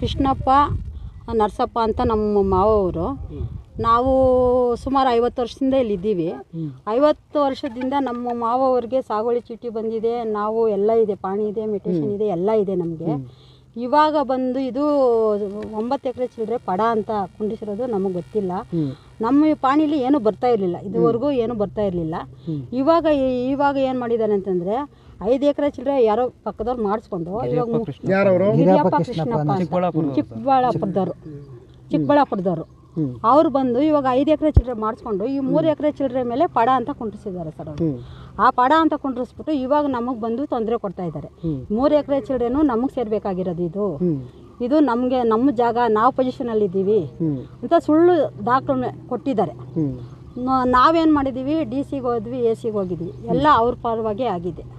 ಕೃಷ್ಣಪ್ಪ ನರಸಪ್ಪ ಅಂತ ನಮ್ಮ ಮಾವವರು. ನಾವು ಸುಮಾರು ಐವತ್ತು ವರ್ಷದಿಂದ ಇಲ್ಲಿದ್ದೀವಿ. ಐವತ್ತು ವರ್ಷದಿಂದ ನಮ್ಮ ಮಾವವರಿಗೆ ಸಾಗುವಳಿ ಚೀಟಿ ಬಂದಿದೆ. ನಾವು ಎಲ್ಲ ಇದೆ ಪಾಣಿ ಇದೆ ಮೆಟೇಷನ್ ಇದೆ ಎಲ್ಲ ಇದೆ ನಮಗೆ. ಇವಾಗ ಬಂದು ಇದು ಒಂಬತ್ತು ಎಕರೆ ಚಿಲ್ಲರೆ ಪಡ ಅಂತ ಕುಂಡಿಸಿರೋದು ನಮಗೆ ಗೊತ್ತಿಲ್ಲ. ನಮ್ಮ ಪಾಣಿಲಿ ಏನೂ ಬರ್ತಾ ಇರಲಿಲ್ಲ. ಇದುವರೆಗೂ ಏನೂ ಬರ್ತಾ ಇರಲಿಲ್ಲ. ಇವಾಗ ಇವಾಗ ಏನು ಮಾಡಿದ್ದಾರೆ ಅಂತಂದರೆ ಐದು ಎಕರೆ ಚಿಲ್ಲರೆ ಯಾರೋ ಪಕ್ಕದವ್ರು ಮಾಡಿಸ್ಕೊಂಡು ಇವಾಗ ಮು- ಯಾರವರು? ಹಿರಿಯಪ್ಪ ಕೃಷ್ಣಪ್ಪ ಅಂತ. ಚಿಕ್ಕಬಳ್ಳಾಪುರದವರು. ಚಿಕ್ಕಬಳ್ಳಾಪುರದವರು. ಅವ್ರು ಬಂದು ಇವಾಗ ಐದು ಎಕರೆ ಚಿಲ್ಲರೆ ಮಾಡಿಸ್ಕೊಂಡು ಈ ಮೂರು ಎಕರೆ ಚಿಲ್ಲರೆ ಮೇಲೆ ಪಡ ಅಂತ ಕುಂಟಿಸಿದ್ದಾರೆ ಸರ್ ಅವರು. ಆ ಪಡ ಅಂತ ಕುಂಡ್ರಿಸ್ಬಿಟ್ಟು ಇವಾಗ ನಮಗೆ ಬಂದು ತೊಂದರೆ ಕೊಡ್ತಾ ಇದ್ದಾರೆ. ಮೂರು ಎಕರೆ ಚಿಲ್ಲರೆನೂ ನಮಗೆ ಸೇರ್ಬೇಕಾಗಿರೋದು ಇದು. ಇದು ನಮಗೆ ನಮ್ಮ ಜಾಗ ನಾವು ಪೊಸಿಷನಲ್ಲಿ ಇದ್ದೀವಿ ಅಂತ ಸುಳ್ಳು ದಾಖಲೆ ಕೊಟ್ಟಿದ್ದಾರೆ. ನಾವೇನು ಮಾಡಿದ್ದೀವಿ ಡಿ ಸಿಗೆ ಹೋದ್ವಿ ಎ ಸಿಗೆ ಹೋಗಿದ್ವಿ. ಎಲ್ಲ ಅವ್ರ ಪರವಾಗಿ ಆಗಿದೆ.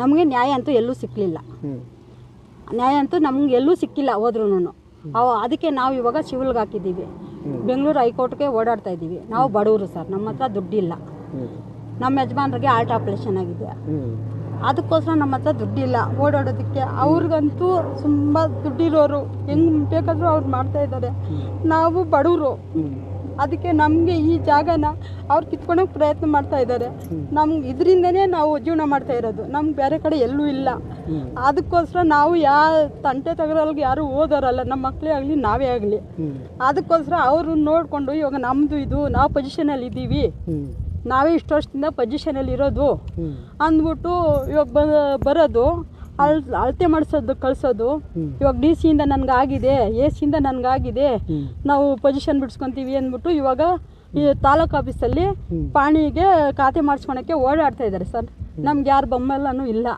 ನಮಗೆ ನ್ಯಾಯ ಅಂತೂ ಎಲ್ಲೂ ಸಿಕ್ಕಲಿಲ್ಲ ನ್ಯಾಯ ಅಂತೂ ನಮ್ಗೆ ಎಲ್ಲೂ ಸಿಕ್ಕಿಲ್ಲ ಹೋದ್ರೂ ಅವು ಅದಕ್ಕೆ ನಾವು ಇವಾಗ ಸಿವಿಲ್ಗೆ ಹಾಕಿದ್ದೀವಿ. ಬೆಂಗಳೂರು ಹೈಕೋರ್ಟ್ಗೆ ಓಡಾಡ್ತಾ ಇದ್ದೀವಿ. ನಾವು ಬಡವರು ಸರ್, ನಮ್ಮ ಹತ್ರ ದುಡ್ಡಿಲ್ಲ. ನಮ್ಮ ಯಜಮಾನ್ರಿಗೆ ಆರ್ಟ್ ಆಪ್ರೇಷನ್ ಆಗಿದೆ. ಅದಕ್ಕೋಸ್ಕರ ನಮ್ಮ ಹತ್ರ ದುಡ್ಡಿಲ್ಲ. ಓಡಾಡೋದಕ್ಕೆ ಅವ್ರಿಗಂತೂ ತುಂಬ ದುಡ್ಡಿರೋರು. ಹೆಂಗೆ ಬೇಕಾದರೂ ಅವ್ರು ಮಾಡ್ತಾ ಇದ್ದಾರೆ. ನಾವು ಬಡವರು. ಅದಕ್ಕೆ ನಮಗೆ ಈ ಜಾಗನ ಅವ್ರು ಕಿತ್ಕೊಳಕ್ಕೆ ಪ್ರಯತ್ನ ಮಾಡ್ತಾ ಇದ್ದಾರೆ. ನಮ್ಗೆ ಇದರಿಂದನೇ ನಾವು ಜೀವನ ಮಾಡ್ತಾ ಇರೋದು. ನಮ್ಗೆ ಬೇರೆ ಕಡೆ ಎಲ್ಲೂ ಇಲ್ಲ. ಅದಕ್ಕೋಸ್ಕರ ನಾವು ಯಾ ತಂಟೆ ತಗರಲ್ಗೆ ಯಾರು ಓದೋರಲ್ಲ ನಮ್ಮ ಮಕ್ಕಳೇ ಆಗಲಿ, ನಾವೇ ಆಗಲಿ. ಅದಕ್ಕೋಸ್ಕರ ಅವರು ನೋಡಿಕೊಂಡು ಇವಾಗ ನಮ್ಮದು ಇದು, ನಾವು ಪೊಸಿಷನಲ್ಲಿ ಇದ್ದೀವಿ. ನಾವೇ ಇಷ್ಟು ವರ್ಷದಿಂದ ಪೊಸಿಷನಲ್ಲಿ ಇರೋದು. ಅಂದ್ಬಿಟ್ಟು ಇವಾಗ ಬರೋದು. ಅಳ್ ಅಳತೆ ಮಾಡಿಸೋದು ಕಳಿಸೋದು. ಇವಾಗ ಡಿ ಸಿಯಿಂದ ನನಗಾಗಿದೆ ಎ ಸಿಯಿಂದ ನನಗಾಗಿದೆ. ನಾವು ಪೊಸಿಷನ್ ಬಿಡಿಸ್ಕೊಂತೀವಿ ಅಂದ್ಬಿಟ್ಟು ಇವಾಗ ಈ ತಾಲೂಕು ಆಫೀಸಲ್ಲಿ ಪಾಣಿಗೆ ಖಾತೆ ಮಾಡಿಸ್ಕೊಳಕ್ಕೆ ಓಡಾಡ್ತಾ ಇದ್ದಾರೆ ಸರ್. ನಮ್ಗೆ ಯಾರು ಬೊಮ್ಮೆಲ್ಲೂ ಇಲ್ಲ.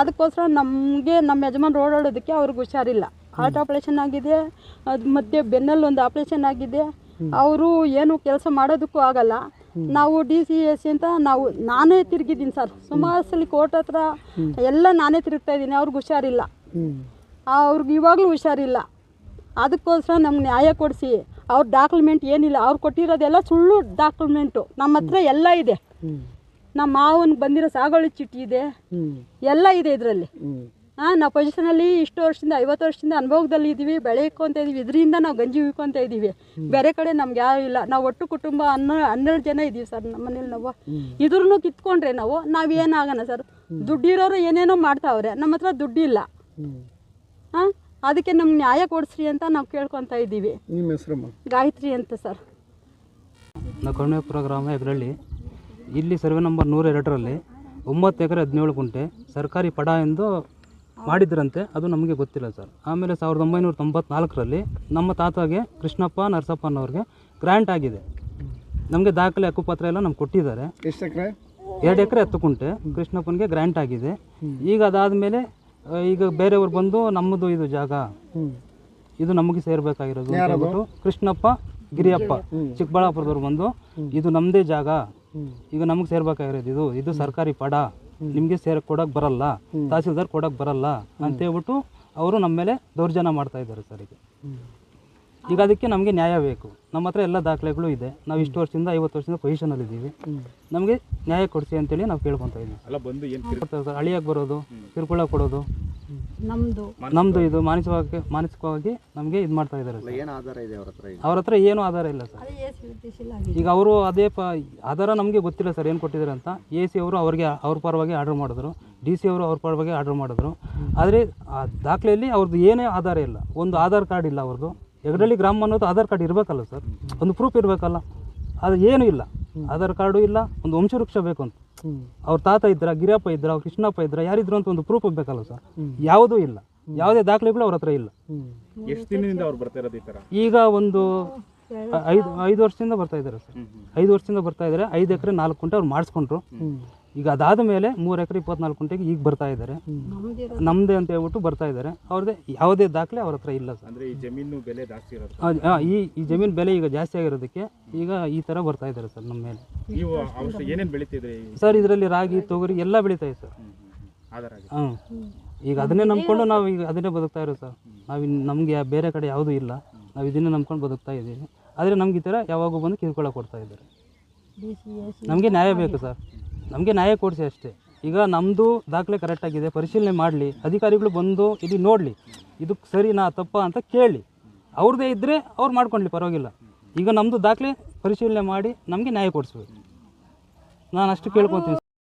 ಅದಕ್ಕೋಸ್ಕರ ನಮಗೆ ನಮ್ಮ ಯಜಮಾನ್ ಓಡಾಡೋದಕ್ಕೆ ಅವ್ರಿಗೆ ಹುಷಾರಿಲ್ಲ. ಹಾರ್ಟ್ ಆಪ್ರೇಷನ್ ಆಗಿದೆ ಅದು ಮಧ್ಯೆ ಬೆನ್ನಲ್ಲಿ ಒಂದು ಆಪ್ರೇಷನ್ ಆಗಿದೆ. ಅವರು ಏನು ಕೆಲಸ ಮಾಡೋದಕ್ಕೂ ಆಗಲ್ಲ. ನಾವು ಡಿ ಸಿ ಎಸ್ ಸಿ ಅಂತ ನಾವು ನಾನೇ ತಿರುಗಿದ್ದೀನಿ ಸರ್. ಸುಮಾರು ಸಲ ಕೋರ್ಟ್ ಹತ್ರ ಎಲ್ಲ ನಾನೇ ತಿರುಗ್ತಾ ಇದ್ದೀನಿ ಅವ್ರಿಗೆ ಹುಷಾರಿಲ್ಲ. ಅವ್ರಿಗೆ ಇವಾಗಲೂ ಹುಷಾರಿಲ್ಲ. ಅದಕ್ಕೋಸ್ಕರ ನಮ್ಗೆ ನ್ಯಾಯ ಕೊಡಿಸಿ ಅವ್ರ ಡಾಕ್ಯುಮೆಂಟ್ ಏನಿಲ್ಲ ಅವ್ರು ಕೊಟ್ಟಿರೋದೆಲ್ಲ ಸುಳ್ಳು ಡಾಕ್ಯುಮೆಂಟು. ನಮ್ಮ ಹತ್ರ ಎಲ್ಲ ಇದೆ. ನಮ್ಮ ಮಾವನಿಗೆ ಬಂದಿರೋ ಸಾಗುವಳಿ ಚೀಟಿ ಇದೆ. ಎಲ್ಲ ಇದೆ ಇದರಲ್ಲಿ. ಹಾಂ ನಾವು ಪೊಸಿಷನಲ್ಲಿ ಇಷ್ಟು ವರ್ಷದಿಂದ ಐವತ್ತು ವರ್ಷದಿಂದ ಅನುಭವದಲ್ಲಿ ಇದ್ದೀವಿ ಬೆಳೆ ಇದ್ದೀವಿ ಇದೀವಿ ಇದರಿಂದ ನಾವು ಗಂಜಿ ಉಯ್ಕೊತ ಇದ್ದೀವಿ ಬೇರೆ ಕಡೆ ನಮ್ಗೆ ಯಾರು ಇಲ್ಲ. ನಾವು ಒಟ್ಟು ಕುಟುಂಬ ಹನ್ನೊ ಹನ್ನೆರಡು ಜನ ಇದ್ದೀವಿ ಸರ್ ನಮ್ಮ ಮನೇಲಿ ನಾವು. ಇದ್ರೂ ಕಿತ್ಕೊಂಡ್ರೆ ನಾವು ನಾವೇನಾಗೋಣ ಸರ್. ದುಡ್ಡಿರೋರು ಏನೇನೋ ಮಾಡ್ತಾವ್ರೆ ನಮ್ಮ ಹತ್ರ ದುಡ್ಡಿಲ್ಲ. ಹಾಂ ಅದಕ್ಕೆ ನಮ್ಗೆ ನ್ಯಾಯ ಕೊಡಿಸ್ರಿ ಅಂತ ನಾವು ಕೇಳ್ಕೊತಾ ಇದ್ದೀವಿ ನಿಮ್ಮ ಗಾಯತ್ರಿ ಅಂತ ಸರ್. ನಾವು ಕರುಣೇಪುರ ಗ್ರಾಮ ಇದರಲ್ಲಿ ಇಲ್ಲಿ ಸರ್ವೆ ನಂಬರ್ ನೂರ ಎರಡರಲ್ಲಿ ಒಂಬತ್ತು ಎಕರೆ ಹದಿನೇಳು ಗುಂಟೆ ಸರ್ಕಾರಿ ಪಡ ಎಂದು ಮಾಡಿದ್ರಂತೆ ಅದು ನಮಗೆ ಗೊತ್ತಿಲ್ಲ ಸರ್. ಆಮೇಲೆ ಸಾವಿರದ ಒಂಬೈನೂರ ತೊಂಬತ್ನಾಲ್ಕರಲ್ಲಿ ನಮ್ಮ ತಾತಗೆ ಕೃಷ್ಣಪ್ಪ ನರಸಪ್ಪನವ್ರಿಗೆ ಗ್ರ್ಯಾಂಟ್ ಆಗಿದೆ. ನಮಗೆ ದಾಖಲೆ ಹಕ್ಕುಪತ್ರ ಎಲ್ಲ ನಮ್ಗೆ ಕೊಟ್ಟಿದ್ದಾರೆ. ಎಷ್ಟು ಎಕರೆ? ಎರಡು ಎಕರೆ ಹತ್ತು ಕುಂಟೆ ಕೃಷ್ಣಪ್ಪನಿಗೆ ಗ್ರ್ಯಾಂಟ್ ಆಗಿದೆ. ಈಗ ಅದಾದಮೇಲೆ ಈಗ ಬೇರೆಯವ್ರು ಬಂದು ನಮ್ಮದು ಇದು ಜಾಗ ಇದು ನಮಗೆ ಸೇರ್ಬೇಕಾಗಿರೋದು ಅಂತ ಹೇಳ್ಬಿಟ್ಟು ಕೃಷ್ಣಪ್ಪ ಗಿರಿಯಪ್ಪ ಚಿಕ್ಕಬಳ್ಳಾಪುರದವ್ರು ಬಂದು ಇದು ನಮ್ಮದೇ ಜಾಗ. ಈಗ ನಮಗೆ ಸೇರ್ಬೇಕಾಗಿರೋದು ಇದು. ಇದು ಸರ್ಕಾರಿ ಪಡ. ನಿಮಗೆ ಸೇರ ಕೊಡಕ್ ಬರಲ್ಲ ತಹಸೀಲ್ದಾರ್ ಕೊಡಕ್ ಬರಲ್ಲ ಅಂತ ಹೇಳ್ಬಿಟ್ಟು ಅವರು ನಮ್ಮ ಮೇಲೆ ದೌರ್ಜನ್ಯ ಮಾಡ್ತಾ ಇದ್ದಾರೆ ಸರ್ ಈಗ ಈಗ ಅದಕ್ಕೆ ನಮಗೆ ನ್ಯಾಯ ಬೇಕು ನಮ್ಮ ಹತ್ರ ಎಲ್ಲ ದಾಖಲೆಗಳು ಇದೆ ನಾವು ಇಷ್ಟು ವರ್ಷದಿಂದ ಐವತ್ತು ವರ್ಷದಿಂದ ಪೊಸಿಷನಲ್ಲಿ ಇದ್ದೀವಿ ನಮಗೆ ನ್ಯಾಯ ಕೊಡಿಸಿ ಅಂತೇಳಿ ನಾವು ಕೇಳ್ಕೊತಾ ಇದ್ದೀವಿ ಅಲ್ಲ ಬಂದು ಏನು ಕೊಡ್ತಾರೆ ಸರ್ ಅಳಿಯಾಗಿ ಬರೋದು ಕಿರುಕುಳ ಕೊಡೋದು ನಮ್ಮದು ನಮ್ಮದು ಇದು ಮಾನಸಿಕವಾಗಿ ಮಾನಸಿಕವಾಗಿ ನಮಗೆ ಇದು ಮಾಡ್ತಾ ಇದ್ದಾರೆ ಸರ್. ಏನು ಆಧಾರ ಇದೆ ಅವ್ರ ಹತ್ರ ಅವ್ರ ಹತ್ರ ಏನೂ ಆಧಾರ ಇಲ್ಲ ಸರ್. ಈಗ ಅವರು ಅದೇ ಪ ಆಧಾರ ನಮಗೆ ಗೊತ್ತಿಲ್ಲ ಸರ್ ಏನು ಕೊಟ್ಟಿದ್ದಾರೆ ಅಂತ. ಎ ಸಿ ಅವರು ಅವ್ರಿಗೆ ಅವ್ರ ಪರವಾಗಿ ಆರ್ಡರ್ ಮಾಡಿದ್ರು. ಡಿ ಸಿ ಅವರು ಅವ್ರ ಪರವಾಗಿ ಆರ್ಡರ್ ಮಾಡಿದ್ರು. ಆದರೆ ಆ ದಾಖಲೆಯಲ್ಲಿ ಅವ್ರದ್ದು ಏನೇ ಆಧಾರ ಇಲ್ಲ. ಒಂದು ಆಧಾರ್ ಕಾರ್ಡ್ ಇಲ್ಲ ಅವ್ರದ್ದು ಹೆಗಡಳ್ಳಿ ಗ್ರಾಮ ಅನ್ನೋದು ಆಧಾರ್ ಕಾರ್ಡ್ ಇರಬೇಕಲ್ಲ ಸರ್. ಒಂದು ಪ್ರೂಫ್ ಇರಬೇಕಲ್ಲ. ಅದು ಏನೂ ಇಲ್ಲ. ಆಧಾರ್ ಕಾರ್ಡು ಇಲ್ಲ. ಒಂದು ವಂಶವೃಕ್ಷ ಬೇಕು ಅಂತ. ಅವ್ರ ತಾತ ಇದ್ರ ಗಿರಿಯಪ್ಪ ಇದ್ರ ಅವ್ರ ಕೃಷ್ಣಪ್ಪ ಇದ್ರ ಯಾರಿದ್ರು ಅಂತ ಒಂದು ಪ್ರೂಫ್ ಬೇಕಲ್ಲ ಸರ್ ಯಾವುದೂ ಇಲ್ಲ. ಯಾವುದೇ ದಾಖಲೆಗಳು ಅವ್ರ ಹತ್ರ ಇಲ್ಲ. ಎಷ್ಟು ದಿನದಿಂದ ಅವ್ರು ಬರ್ತಾ ಇರೋದು ಈ ಥರ ಈಗ ಒಂದು ಐದು ಐದು ವರ್ಷದಿಂದ ಬರ್ತಾ ಇದ್ದಾರೆ ಸರ್ ಐದು ವರ್ಷದಿಂದ ಬರ್ತಾ ಇದ್ದಾರೆ. ಐದು ಎಕರೆ ನಾಲ್ಕು ಕುಂಟೆ ಅವ್ರು ಮಾಡಿಸ್ಕೊಂಡ್ರು. ಈಗ ಅದಾದ ಮೇಲೆ ಮೂರು ಎಕರೆ ಇಪ್ಪತ್ನಾಲ್ಕು ಕುಂಟೆಗೆ ಈಗ ಬರ್ತಾ ಇದ್ದಾರೆ. ನಮ್ಮದೇ ಅಂತ ಹೇಳ್ಬಿಟ್ಟು ಬರ್ತಾ ಇದ್ದಾರೆ. ಅವ್ರದ್ದೇ ಯಾವುದೇ ದಾಖಲೆ ಅವ್ರ ಹತ್ರ ಇಲ್ಲ ಸರ್ ಅಂದ್ರೆ ಈ ಜಮೀನು ಬೆಲೆ ಜಾಸ್ತಿ ಇರೋದು. ಈ ಜಮೀನು ಬೆಲೆ ಈಗ ಜಾಸ್ತಿ ಆಗಿರೋದಕ್ಕೆ ಈಗ ಈ ಥರ ಬರ್ತಾ ಇದ್ದಾರೆ ಸರ್ ನಮ್ಮ ಮೇಲೆ. ನೀವು ಅವಶ್ಯ ಏನೇನು ಬೆಳಿತಿದ್ರಿ? ಸರ್ ಇದರಲ್ಲಿ ರಾಗಿ ತೊಗರಿ ಎಲ್ಲ ಬೆಳೀತಾ ಇದೆ ಸರ್. ಆಧಾರ ಹಾಂ ಈಗ ಅದನ್ನೇ ನಂಬ್ಕೊಂಡು ನಾವು ಈಗ ಅದನ್ನೇ ಬದುಕ್ತಾ ಇರೋದು ಸರ್. ನಾವು ನಮಗೆ ಬೇರೆ ಕಡೆ ಯಾವುದೂ ಇಲ್ಲ. ನಾವು ಇದನ್ನೇ ನಂಬ್ಕೊಂಡು ಬದುಕ್ತಾ ಇದ್ದೀವಿ. ಆದರೆ ನಮ್ಗೆ ಈ ಥರ ಯಾವಾಗೂ ಬಂದು ಕಿರುಕುಳ ಕೊಡ್ತಾ ಇದ್ದಾರೆ. ನಮಗೆ ನ್ಯಾಯ ಬೇಕು ಸರ್. ನಮಗೆ ನ್ಯಾಯ ಕೊಡಿಸಿ ಅಷ್ಟೇ. ಈಗ ನಮ್ಮದು ದಾಖಲೆ ಕರೆಕ್ಟಾಗಿದೆ ಪರಿಶೀಲನೆ ಮಾಡಲಿ ಅಧಿಕಾರಿಗಳು ಬಂದು ಇಲ್ಲಿ ನೋಡಲಿ ಇದು ಸರಿನಾ ತಪ್ಪಾ ಅಂತ ಕೇಳಿ. ಅವ್ರದ್ದೇ ಇದ್ದರೆ ಅವ್ರು ಮಾಡ್ಕೊಳ್ಳಿ ಪರವಾಗಿಲ್ಲ. ಈಗ ನಮ್ಮದು ದಾಖಲೆ ಪರಿಶೀಲನೆ ಮಾಡಿ ನಮಗೆ ನ್ಯಾಯ ಕೊಡಿಸ್ಬೇಕು. ನಾನು ಅಷ್ಟು ಕೇಳ್ಕೊತೀನಿ